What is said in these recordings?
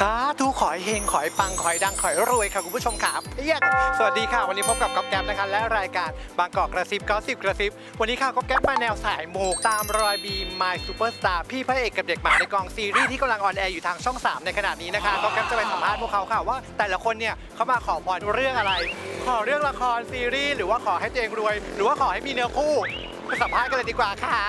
สาธุขอให้เฮงขอให้ปังขอให้ดังขอให้รวยค่ะคุณผู้ชมค่ะเพียงสวัสดีค่ะ วันนี้พบกับก๊อฟแก๊ปนะคะและรายการบางกอกกระซิบก็สิบกระซิบ วันนี้ค่ะก๊อฟแก๊ปมาแนวสายโมูตามรอยบีม My Superstar พี่พระเอกกับเด็กหมาในกองซีรีส์ที่กำลังออนแอร์อยู่ทางช่อง 3 ในขณะนี้นะคะก๊อฟแก๊ปจะไปสัมภาษณ์พวกเขาค่ะว่า แต่ละคนเนี่ยเขามาขอพรเรื่องอะไร ขอเรื่องละครซีรีส์หรือว่าขอให้ตัวเองรวย หรือว่าขอให้มีเนื้อคู่ ไปสัมภาษณ์กันเลยดีกว่าค่ะ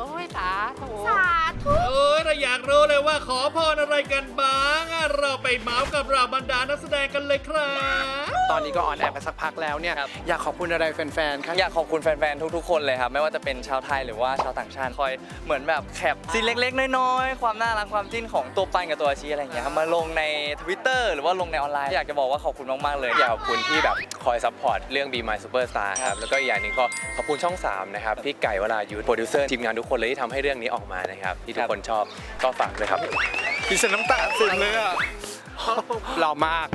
โอ้ยสาธุสาธุโอ้ยเราอยากรู้เลยว่าขอพรอะไรกันบ้างอะเรา ไปเมาส์กับเราบรรดานักแสดงกันเลยครับตอนนี้ก็ออนแอร์ไปสักพักแล้วเนี่ย ครับ อยากขอบคุณอะไรแฟนๆครับ อยากขอบคุณแฟนๆ ทุกๆ คนเลยครับ ไม่ว่าจะเป็นชาวไทยหรือว่าชาวต่างชาติ คอยเหมือนแบบแคปซีนเล็กๆ น้อยๆ ความน่ารักความจิ้นของตัวปันกับตัวอาชีอะไรอย่างเงี้ยครับมาลงใน Twitter หรือว่าลงในออนไลน์ อยากจะบอกว่าขอบคุณมากๆ เลยอยากขอบคุณที่แบบคอยซัพพอร์ตเรื่อง Be My Superstar ครับ แล้วก็อีกอย่างหนึ่งก็ขอบคุณช่อง 3 นะครับ พี่ไก่วรายุทธโปรดิวเซอร์ทีมงานทุกคนเลยที่ทำให้เรื่องนี้ออกมานะครับ ที่ทุกคนชอบก็ฝากเลยครับ ดิฉันน้ำตาซึมเลยอะ หล่อมาก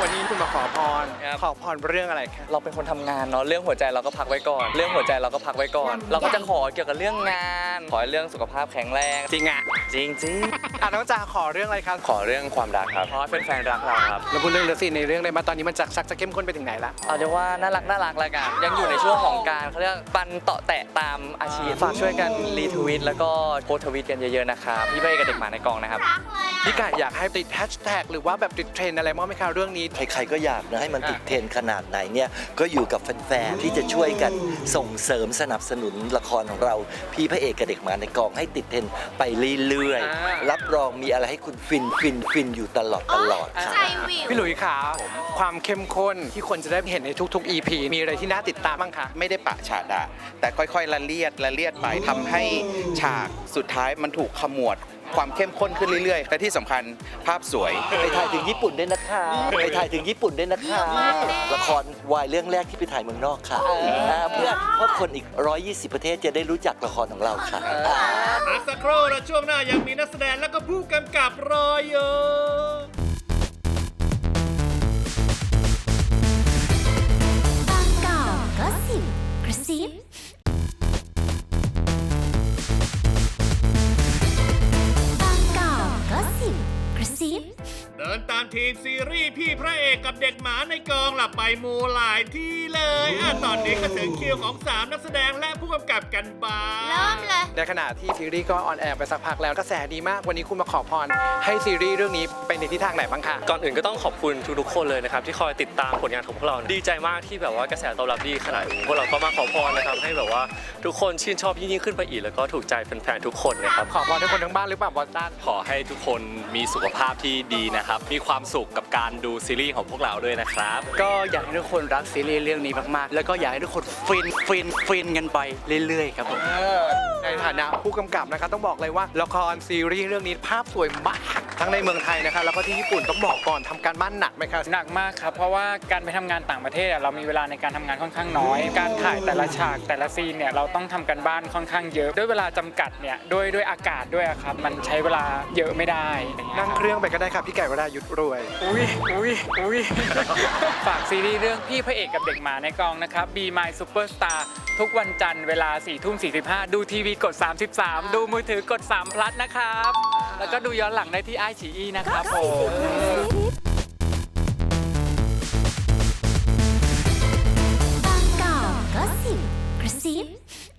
วันนี้คุณมาขอพร ครับ ขอพรเรื่องอะไรครับเราเป็นคนทำงานเนาะเรื่องหัวใจเราก็พักไว้ก่อน เรื่องหัวใจเราก็พักไว้ก่อน เราก็จะขอเกี่ยวกับเรื่องงาน ขอให้เรื่องสุขภาพแข็งแรงจริงอะจริงจริงอะน้องจาขอเรื่องอะไรครับขอเรื่องความรักครับๆขอให้แฟนๆรักเราครับแล้วพูดเรื่องเลิฟซีนในเรื่องได้ไหมาตอนนี้มันจะชักจะเข้มข้นไปถึงไหนละเอาเรียกว่าน่ารักน่ารักแล้วกัน ยังอยู่ในช่วงของการเขาเรียกปันเตาะแตะตามอาชีพฝากช่วยกันรีทวิตแล้วก็โพสต์ทวิตกันเยอะๆนะครับพี่เบ้กับเด็กหมาในกองนะครับ รักเลยอะพี่ไก่อยากให้ติดแฮชแท็กหรือว่าแบบติดเทรนด์อะไรมั้างไหมคะเรื่องนี้ ใครๆก็อยากนะให้มันติดเทรนด์ขนาดไหนเนี่ยก็อยู่กับแฟนๆที่จะช่วยกันส่งเสริมสนับสนุนละครของเรา พี่พระเอกกับเด็กหมาในกองให้ติดเทรนด์ไปเรื่อยอ่า ๆ รับรองมีอะไรให้คุณฟินฟินฟินอยู่ตลอดตลอดค่ะใจวิว พี่หลุยส์ขาความเข้มข้นที่คนจะได้เห็นในทุก ๆ EP มีอะไรที่น่าติดตามบ้างคะ ไม่ได้ปะฉาดะแต่ค่อยๆละเลียดละเลียดไปทำให้ฉากสุดท้ายมันถูกขมวด ความเข้มข้นขึ้นเรื่อยๆ และที่สำคัญภาพสวย ไปถ่ายถึงญี่ปุ่นด้วยนะคะไปถ่ายถึงญี่ปุ่นด้วยนะคะ ละครวายเรื่องแรกที่ไปถ่ายเมืองนอกค่ะอ่าเพื่อเพื่อคนอีก 120 ประเทศจะได้รู้จักละครของเราค่ะพักสักครู่แล้วช่วงหน้ายังมีนักแสดงแล้วก็ผู้กำกับรออยู่ ดินตามทีมซีรีส์พี่พระเอกกับเด็กหมาในกองหลับไปมูหลายที่เลยอะตอนนี้ก็ถึงคิวของสามนักแสดงและผู้กำกับกันบ้าง เริ่มเลย ในขณะที่ซีรีส์ก็ออนแอร์ไปสักพักแล้วกระแสดีมากวันนี้คุณมาขอพร ให้ซีรีส์เรื่องนี้ไปในทิศทางไหนบ้างคะก่อนอื่นก็ต้องขอบคุณทุกๆคนเลยนะครับ ที่คอยติดตามผลงานของพวกเรา ดีใจมากที่แบบว่ากระแสตอบรับดีขนาดนี้พวกเราก็มาขอพรนะครับให้แบบว่าทุกคนชื่นชอบยิ่งๆขึ้นไปอีก แล้วก็ถูกใจแฟนๆทุกคนนะครับขอพรให้คนทั้งบ้านหรือเปล่าบอสตันขอให้ทุกคนมีสุขภาพที่ดีนะครับมีความสุขกับการดูซีรีส์ของพวกเราด้วยนะครับ ก็อยากให้ทุกคนรักซีรีส์เรื่องนี้มากๆ แล้วก็อยากให้ทุกคนฟินฟินฟินกันไปเรื่อยๆครับผมในฐานะผู้กำกับนะคะต้องบอกเลยว่าละครซีรีส์เรื่องนี้ภาพสวยมาก ทั้งในเมืองไทยนะคะแล้วก็ที่ญี่ปุ่นต้องบอกก่อนทำการบ้านหนักไหมคะหนักมากครับ เพราะว่าการไปทำงานต่างประเทศอะเรามีเวลาในการทำงานค่อนข้างน้อย การถ่ายแต่ละฉากแต่ละซีนเนี่ยเราต้องทำกันบ้านค่อนข้างเยอะ ด้วยเวลาจำกัดเนี่ยด้วยด้วยอากาศด้วยอะครับ มันใช้เวลาเยอะไม่ได้นั่งเครื่องไปก็ได้ค่ะพี่ไก่วรายุทธรวย อุ้ยอุ้ยอุ้ย ฝากซีรีส์เรื่องพี่พระเอกกับเด็กหมาในกองนะครับ Be My Superstar ทุกวันจันทร์เวลา4ทุ่ม45 ดูทีวีกด 33 ดูมือถือกด3 plus นะครับ แล้วก็ดูย้อนหลังได้ที่ไอชีอีนะครับผม